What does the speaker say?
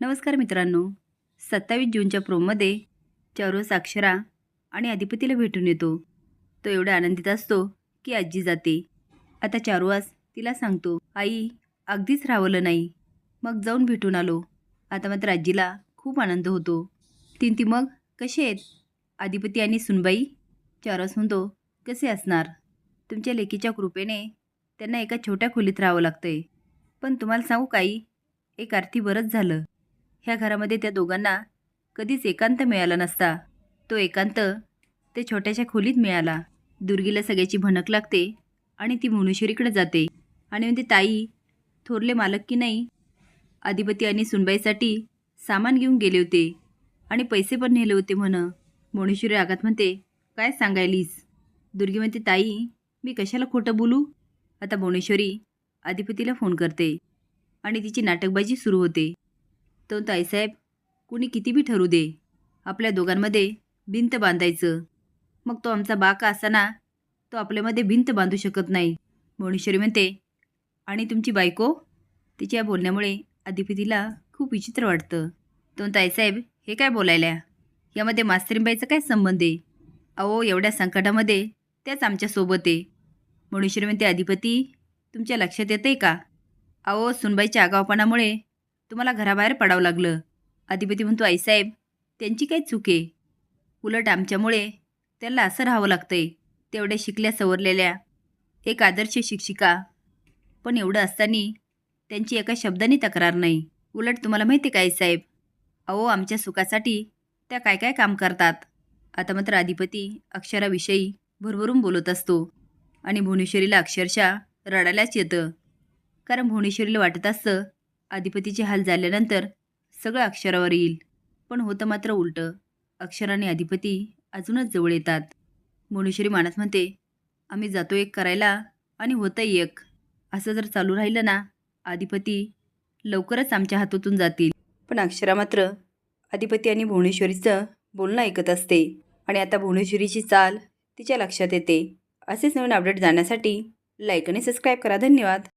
नमस्कार मित्रांनो. सत्तावीस जूनच्या प्रोममध्ये चौरस अक्षरा आणि अधिपतीला भेटून येतो. तो एवढा आनंदित असतो की आजी जाते. आता चारुवास तिला सांगतो आई अगदीच रावलं नाही. मग जाऊन भेटून आलो. आता मात्र आजीला खूप आनंद होतो. तीन ती मग कसे आहेत? अधिपती आणि सुनबाई. चारोस म्हणतो कसे असणार? तुमच्या लेकीच्या कृपेने त्यांना एका छोट्या खोलीत राहावं लागतंय. पण तुम्हाला सांगू काही एक अर्थी बरंच झालं. ह्या घरामध्ये त्या दोघांना कधीच एकांत मिळाला नसता. तो एकांत ते छोट्याशा खोलीत मिळाला. दुर्गीला सगळ्याची भनक लागते आणि ती मनुष्यरीकडे जाते आणि म्हणते ताई थोरले मालक की नाही? अधिपती आणि सुनबाईसाठी सामान घेऊन गेले होते आणि पैसे पण नेले होते म्हण. मनुष्यरी आगात म्हणते काय सांगायलीस? दुर्गी म्हणते ताई मी कशाला खोटं बोलू? आता भुवनेश्वरी अधिपतीला फोन करते आणि तिची नाटकबाजी सुरू होते. तो ताईसाहेब कुणी किती बी ठरू दे. आपल्या दोघांमध्ये भिंत बांधायचं. मग तो आमचा बाका असताना तो आपल्यामध्ये भिंत बांधू शकत नाही. भुवनेश्वरी म्हणते आणि तुमची बायको? तिच्या बोलण्यामुळे अधिपतीला खूप विचित्र वाटतं. तो ताईसाहेब हे काय बोलायल्या? यामध्ये मास्तरीबाईचा काय संबंध आहे? अहो एवढ्या संकटामध्ये त्याच आमच्यासोबत आहे. भुवनेश्वरी म्हणते अधिपती तुमच्या लक्षात येते का? अहो सुनबाईच्या आगावपणामुळे तुम्हाला घराबाहेर पडावं लागलं. अधिपती म्हणतो आईसाहेब त्यांची काय चूक आहे? उलट आमच्यामुळे त्याला असं राहावं लागतंय तेवढ्या शिकल्या सवरलेल्या. एक आदर्श शिक्षिका. पण एवढं असताना त्यांची एका शब्दाने तक्रार नाही. उलट तुम्हाला माहिती काय साहेब अहो आमच्या सुखासाठी त्या काय काय काम करतात? आता मात्र अधिपती अक्षराविषयी भरभरून बोलत असतो. आणि भुवनेश्वरीला अक्षरशः रडायलाच येतं. कारण भुवनेश्वरीला वाटत असतं अधिपतीचे हाल झाल्यानंतर सगळं अक्षरावर येईल. पण होतं मात्र उलटं. अक्षर आणि अधिपती अजूनच जवळ येतात. भुवनेश्वरी मानस म्हणते आम्ही जातो एक करायला आणि होतं एक. असं जर चालू राहिलं ना अधिपती लवकरच आमच्या हातातून जातील. पण अक्षरा मात्र अधिपती आणि भुवनेश्वरीचं बोलणं ऐकत असते आणि आता भुवनेश्वरीची चाल तिच्या लक्षात येते. असेच नवीन अपडेट जाण्यासाठी लाईक आणि सबस्क्राईब करा. धन्यवाद.